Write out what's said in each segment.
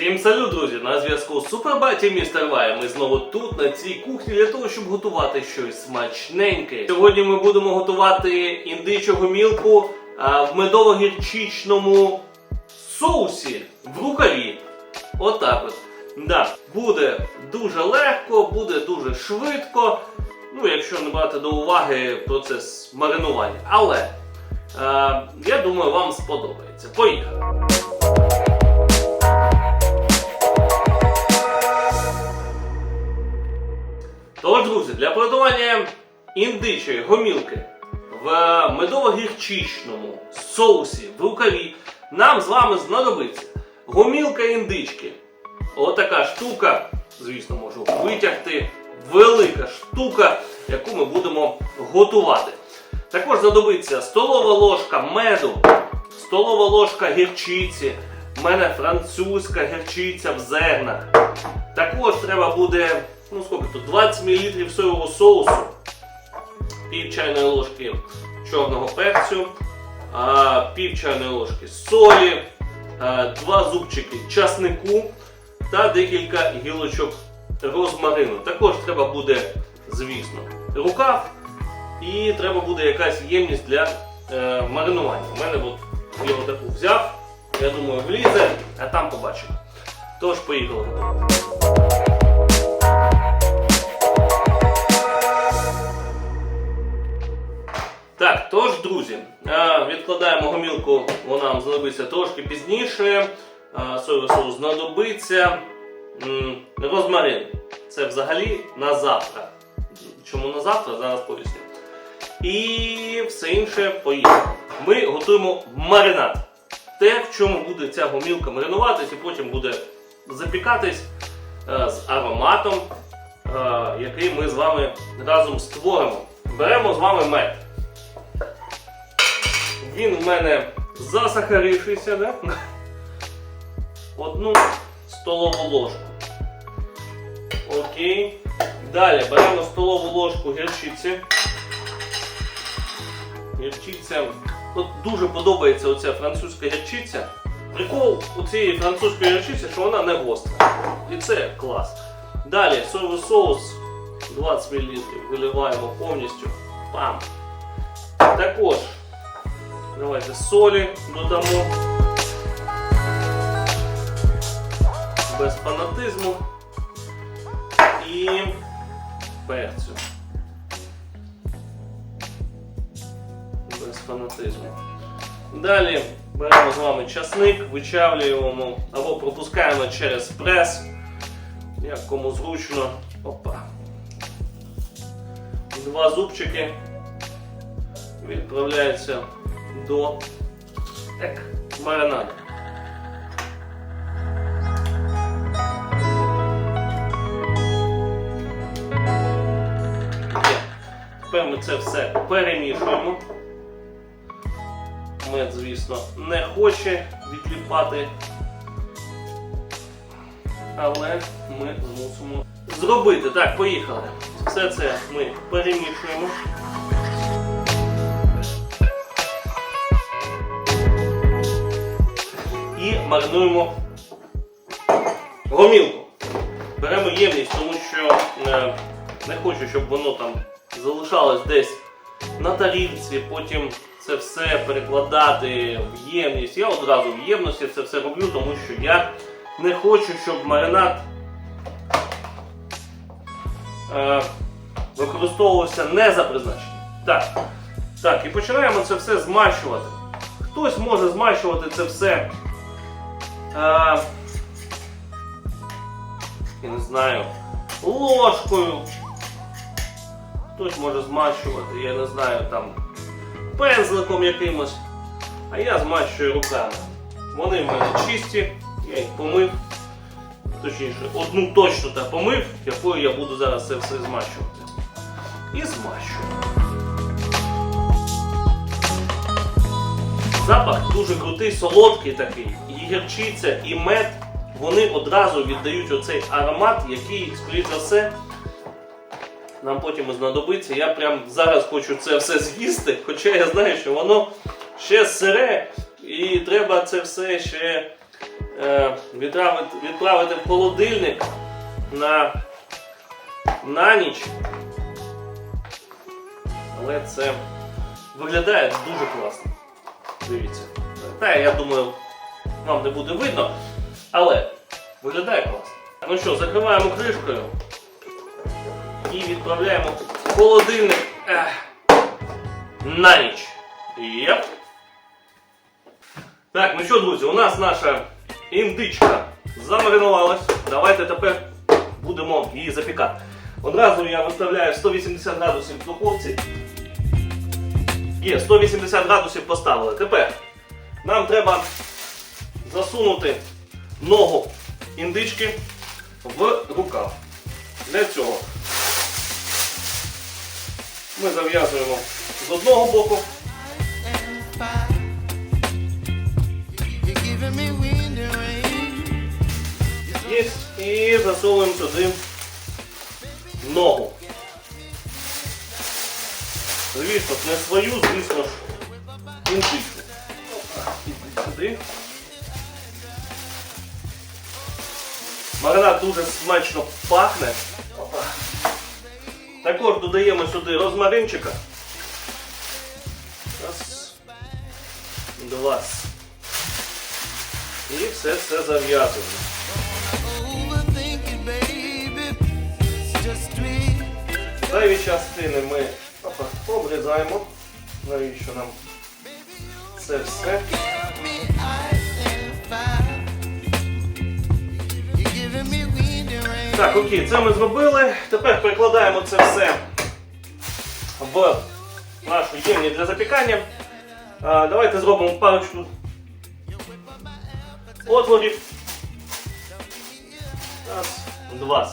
Всім салют, друзі! На зв'язку Супербаті Містер Вай. Ми знову тут, на цій кухні, для того, щоб готувати щось смачненьке. Сьогодні ми будемо готувати індичу гомілку а, в медово-гірчичному соусі в рукаві. Отак от. Да, буде дуже легко, буде дуже швидко. Ну, якщо не брати до уваги процес маринування. Але е, я думаю, вам сподобається. Поїхали! Друзі, для приготування індичої гомілки в медово-гірчичному соусі в рукаві нам з вами знадобиться гомілка індички. Отака штука, звісно, можу витягти. Велика штука, яку ми будемо готувати. Також знадобиться столова ложка меду, столова ложка гірчиці. У мене французька гірчиця в зернах. Також треба буде, ну скільки тут, 20 мл соєвого соусу, пів чайної ложки чорного перцю, пів чайної ложки солі, два зубчики часнику та декілька гілочок розмарину. Також треба буде, звісно, рукав і треба буде якась ємність для е, маринування. У мене от я отаку взяв, я думаю, влізе, а там побачимо. Тож, поїхали. Так, тож, друзі, е, відкладаємо гомілку, вона нам знадобиться трошки пізніше. Е, Соєвий соус знадобиться. Розмарин. Це взагалі на завтра. Чому на завтра? Зараз поясню. І все інше поїхало. Ми готуємо маринад. Те, в чому буде ця гомілка маринуватись, і потім буде запікатись е, з ароматом, е, який ми з вами разом створимо. Беремо з вами мед. Він в мене засахарившийся, да? одну столову ложку. Окей. Далі беремо столову ложку гірчиці. Гірчиця. От дуже подобається оця французька гірчиця. Прикол у цієї французької гірчиці, що вона не гостра. І це клас. Далі соєвий соус 20 мл виливаємо повністю. Пам. Також давайте солі додамо. Без фанатизму. І перцю. Без фанатизму. Далі беремо з вами часник, вичавлюємо або пропускаємо через прес. Як кому зручно. Опа. Два зубчики відправляються до так, маринаду. Тепер ми це все перемішуємо. Мед, звісно, не хоче відліпати, але ми змусимо зробити. Так, поїхали. Все це ми перемішуємо. Маринуємо гомілку. Беремо ємність, тому що е, не хочу, щоб воно там залишалось десь на тарілці, потім це все перекладати в ємність. Я одразу в ємності це все роблю, тому що я не хочу, щоб маринад е, використовувався не за призначенням. Так, так, і починаємо це все змащувати. Хтось може змащувати це все. Е, я не знаю, ложкою. Хтось може змащувати, я не знаю, там пензликом якимось. А я змащую руками. Вони в мене чисті, я їх помив. Точніше, одну точно так помив, якою я буду зараз це все змащувати. І змащую. Запах дуже крутий, солодкий такий. Гірчиця, і мед, вони одразу віддають оцей аромат, який, скоріш за все, нам потім знадобиться. Я прям зараз хочу це все з'їсти, хоча я знаю, що воно ще сире, і треба це все ще е, відправити, відправити в холодильник на, на ніч. Але це виглядає дуже класно. Дивіться. Та я думаю, вам не буде видно, але виглядає класно. Ну що, закриваємо кришкою і відправляємо в холодильник ех, на ніч. Єп. Так, ну що, друзі, у нас наша індичка замаринувалась. Давайте тепер будемо її запікати. Одразу я виставляю 180 градусів в духовці. Є, 180 градусів поставили. Тепер нам треба засунути ногу індички в рукав. Для цього ми зав'язуємо з одного боку, і засовуємо сюди ногу. Звісно, не свою, звісно ж, індичку. Сюди. Маринад дуже смачно пахне. Також додаємо сюди розмаринчика. Раз. Два. І все це зав'язуємо. Зайві частини ми обрізаємо. Навіщо нам це все? Так, окей, це ми зробили. Тепер перекладаємо це все в нашу ємність для запікання. А, давайте зробимо парочку отворів. Раз, два.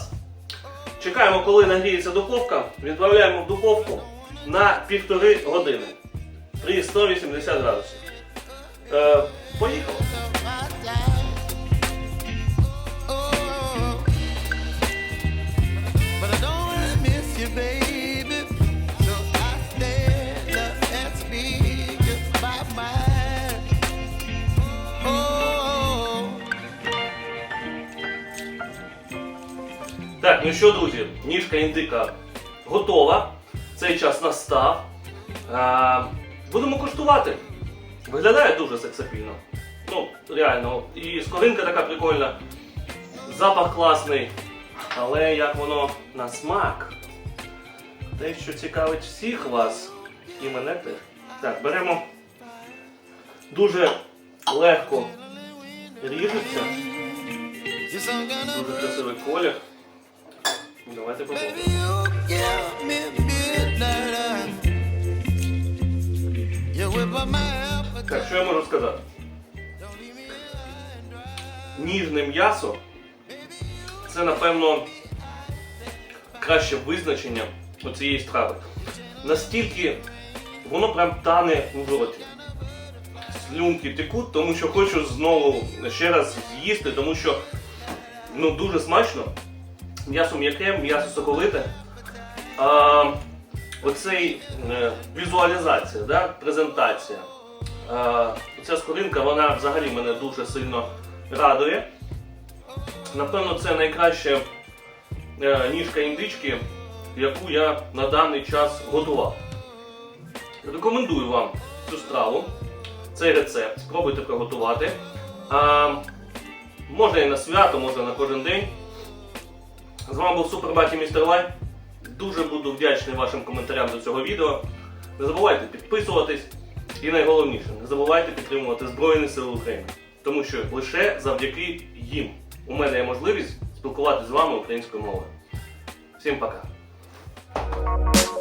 Чекаємо, коли нагріється духовка. Відправляємо в духовку на півтори години при 180 градусів. Е, поїхали. Так, ну що, друзі, ніжка індика готова. Цей час настав. А, будемо куштувати. Виглядає дуже сексапільно. Ну, реально. І скоринка така прикольна. Запах класний. Але як воно на смак. Те, що цікавить всіх вас, і мене теж. Так, беремо дуже легко ріжеться. Дуже красивий колір. Давайте попробуємо. Так, що я можу сказати? Ніжне м'ясо це, напевно, краще визначення цієї страви. Настільки воно прям тане у роті. Слюнки текуть, тому що хочу знову ще раз з'їсти, тому що ну, дуже смачно. М'ясо м'яке, м'ясо соковите. А, оцей е, візуалізація, да, презентація. А, ця скоринка, вона взагалі мене дуже сильно радує. Напевно, це найкраща е, ніжка індички, яку я на даний час готував. Рекомендую вам цю страву, цей рецепт. Спробуйте приготувати. А, можна і на свято, можна на кожен день. З вами був Супербаті Містер Лай. Дуже буду вдячний вашим коментарям до цього відео. Не забувайте підписуватись і найголовніше, не забувайте підтримувати Збройні Сили України. Тому що лише завдяки їм у мене є можливість спілкуватися з вами українською мовою. Всім пока! Bye.